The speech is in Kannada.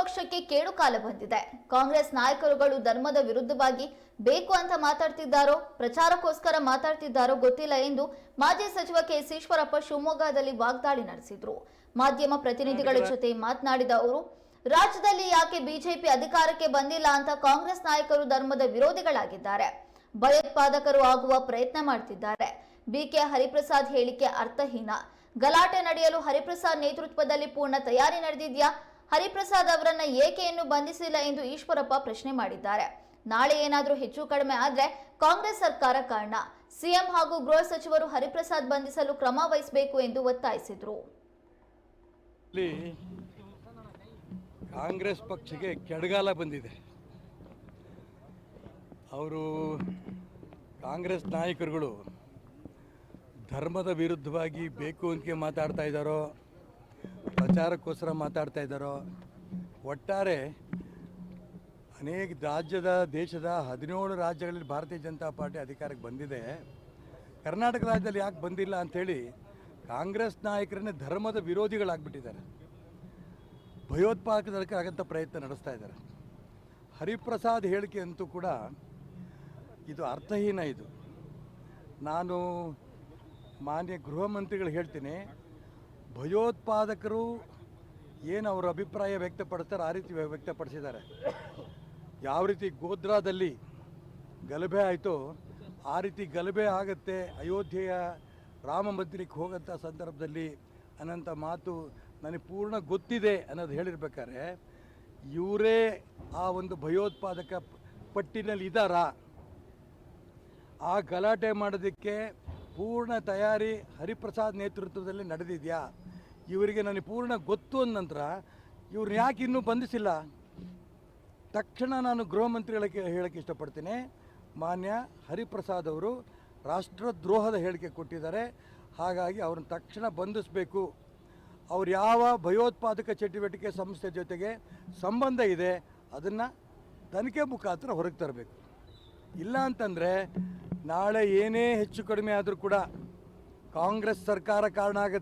ಪಕ್ಷಕ್ಕೆ ಕೇಡು ಕಾಲ ಬಂದಿದೆ. ಕಾಂಗ್ರೆಸ್ ನಾಯಕರುಗಳು ಧರ್ಮದ ವಿರುದ್ಧವಾಗಿ ಬೇಕು ಅಂತ ಮಾತಾಡ್ತಿದ್ದಾರೋ ಪ್ರಚಾರಕ್ಕೋಸ್ಕರ ಮಾತಾಡ್ತಿದ್ದಾರೋ ಗೊತ್ತಿಲ್ಲ ಎಂದು ಮಾಜಿ ಸಚಿವ ಕೆ ಈಶ್ವರಪ್ಪ ಶಿವಮೊಗ್ಗದಲ್ಲಿ ವಾಗ್ದಾಳಿ ನಡೆಸಿದ್ರು. ಮಾಧ್ಯಮ ಪ್ರತಿನಿಧಿಗಳ ಜೊತೆ ಮಾತನಾಡಿದ ಅವರು ರಾಜ್ಯದಲ್ಲಿ ಯಾಕೆ ಬಿಜೆಪಿ ಅಧಿಕಾರಕ್ಕೆ ಬಂದಿಲ್ಲ ಅಂತ ಕಾಂಗ್ರೆಸ್ ನಾಯಕರು ಧರ್ಮದ ವಿರೋಧಿಗಳಾಗಿದ್ದಾರೆ. ಭಯೋತ್ಪಾದಕರು ಆಗುವ ಪ್ರಯತ್ನ ಮಾಡ್ತಿದ್ದಾರೆ. ಬಿಕೆ ಹರಿಪ್ರಸಾದ್ ಹೇಳಿಕೆ ಅರ್ಥಹೀನ. ಗಲಾಟೆ ನಡೆಯಲು ಹರಿಪ್ರಸಾದ್ ನೇತೃತ್ವದಲ್ಲಿ ಪೂರ್ಣ ತಯಾರಿ ನಡೆದಿದ್ಯಾ? ಹರಿಪ್ರಸಾದ್ ಅವರನ್ನ ಏಕೆ ಇನ್ನೂ ಬಂಧಿಸಿಲ್ಲ ಎಂದು ಈಶ್ವರಪ್ಪ ಪ್ರಶ್ನೆ ಮಾಡಿದ್ದಾರೆ. ನಾಳೆ ಏನಾದರೂ ಹೆಚ್ಚು ಕಡಿಮೆ ಆದ್ರೆ ಕಾಂಗ್ರೆಸ್ ಸರ್ಕಾರ ಕಾರಣ. ಸಿಎಂ ಹಾಗೂ ಗೃಹ ಸಚಿವರು ಹರಿಪ್ರಸಾದ್ ಬಂಧಿಸಲು ಕ್ರಮ ವಹಿಸಬೇಕು ಎಂದು ಒತ್ತಾಯಿಸಿದ್ರು. ಕಾಂಗ್ರೆಸ್ ಪಕ್ಷಕ್ಕೆ ಕೆಡಗಾಲ ಬಂದಿದೆ. ಅವರು ಕಾಂಗ್ರೆಸ್ ನಾಯಕರುಗಳು ಧರ್ಮದ ವಿರುದ್ಧವಾಗಿ ಬೇಕು ಅಂತ ಮಾತಾಡ್ತಾ ಇದ್ದಾರೋ ಪ್ರಚಾರಕ್ಕೋಸ್ಕರ ಮಾತಾಡ್ತಾ ಇದ್ದಾರೋ, ಒಟ್ಟಾರೆ ಅನೇಕ ರಾಜ್ಯದ, ದೇಶದ ಹದಿನೇಳು ರಾಜ್ಯಗಳಲ್ಲಿ ಭಾರತೀಯ ಜನತಾ ಪಾರ್ಟಿ ಅಧಿಕಾರಕ್ಕೆ ಬಂದಿದೆ. ಕರ್ನಾಟಕ ರಾಜ್ಯದಲ್ಲಿ ಯಾಕೆ ಬಂದಿಲ್ಲ ಅಂಥೇಳಿ ಕಾಂಗ್ರೆಸ್ ನಾಯಕರನ್ನೇ ಧರ್ಮದ ವಿರೋಧಿಗಳಾಗ್ಬಿಟ್ಟಿದ್ದಾರೆ. ಭಯೋತ್ಪಾದಕರಾಗಂಥ ಪ್ರಯತ್ನ ನಡೆಸ್ತಾ ಇದ್ದಾರೆ. ಹರಿಪ್ರಸಾದ್ ಹೇಳಿಕೆ ಅಂತೂ ಕೂಡ ಇದು ಅರ್ಥಹೀನ ಇದು. ನಾನು ಮಾನ್ಯ ಗೃಹ ಮಂತ್ರಿಗಳು ಹೇಳ್ತೀನಿ ಭಯೋತ್ಪಾದಕರು ಏನು ಅವರ ಅಭಿಪ್ರಾಯ ವ್ಯಕ್ತಪಡಿಸ್ತಾರೆ ಆ ರೀತಿ ವ್ಯ- ವ್ಯಕ್ತಪಡಿಸಿದ್ದಾರೆ. ಯಾವ ರೀತಿ ಗೋದ್ರಾದಲ್ಲಿ ಗಲಭೆ ಆಯಿತು, ಆ ರೀತಿ ಗಲಭೆ ಆಗುತ್ತೆ, ಅಯೋಧ್ಯೆಯ ರಾಮ ಮಂದಿರಕ್ಕೆ ಹೋಗೋಂಥ ಸಂದರ್ಭದಲ್ಲಿ ಅನ್ನೋಂಥ ಮಾತು ನನಗೆ ಪೂರ್ಣ ಗೊತ್ತಿದೆ ಅನ್ನೋದು ಹೇಳಿರ್ಬೇಕಾದ್ರೆ, ಇವರೇ ಆ ಒಂದು ಭಯೋತ್ಪಾದಕ ಪಟ್ಟಿನಲ್ಲಿ ಇದ್ದಾರಾ? ಆ ಗಲಾಟೆ ಮಾಡೋದಕ್ಕೆ ಪೂರ್ಣ ತಯಾರಿ ಹರಿಪ್ರಸಾದ್ ನೇತೃತ್ವದಲ್ಲಿ ನಡೆದಿದೆಯಾ? ಇವರಿಗೆ ನನಗೆ ಪೂರ್ಣ ಗೊತ್ತು ಅಂದ ನಂತರ ಇವ್ರನ್ನ ಯಾಕೆ ಇನ್ನೂ ಬಂಧಿಸಿಲ್ಲ? ತಕ್ಷಣ ನಾನು ಗೃಹ ಮಂತ್ರಿಗಳಿಗೆ ಹೇಳಕ್ಕೆ ಇಷ್ಟಪಡ್ತೀನಿ. ಮಾನ್ಯ ಹರಿಪ್ರಸಾದ್ ಅವರು ರಾಷ್ಟ್ರದ್ರೋಹದ ಹೇಳಿಕೆ ಕೊಟ್ಟಿದ್ದಾರೆ. ಹಾಗಾಗಿ ಅವ್ರನ್ನ ತಕ್ಷಣ ಬಂಧಿಸಬೇಕು. ಅವ್ರು ಯಾವ ಭಯೋತ್ಪಾದಕ ಚಟುವಟಿಕೆ ಸಂಸ್ಥೆ ಜೊತೆಗೆ ಸಂಬಂಧ ಇದೆ, ಅದನ್ನು ತನಿಖೆ ಮುಖಾಂತರ ಹೊರಗೆ ತರಬೇಕು. ಇಲ್ಲ ಅಂತಂದರೆ ನಾಳೆ ಏನೇ ಹೆಚ್ಚು ಕಡಿಮೆ ಆದರೂ ಕೂಡ ಕಾಂಗ್ರೆಸ್ ಸರ್ಕಾರ ಕಾರಣ ಆಗುತ್ತೆ.